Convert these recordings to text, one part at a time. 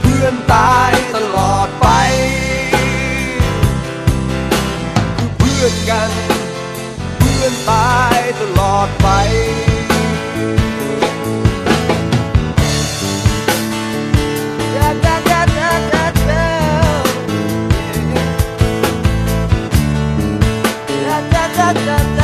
เพื่อนตายตลอดไป คือเพื่อนกัน เพื่อนตายตลอดไปไม่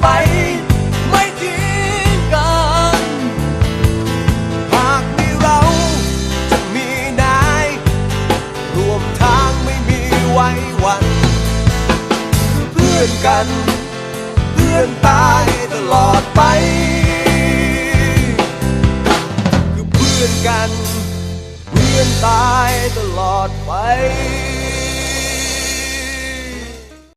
ไป ไม่ทิ้งกัน หากมีเราจะมีนายรวมทางไม่มีไว้วันคือเพื่อนกัน เพื่อนตายตลอดไป คือเพื่อนกัน เพื่อนตายตลอดไป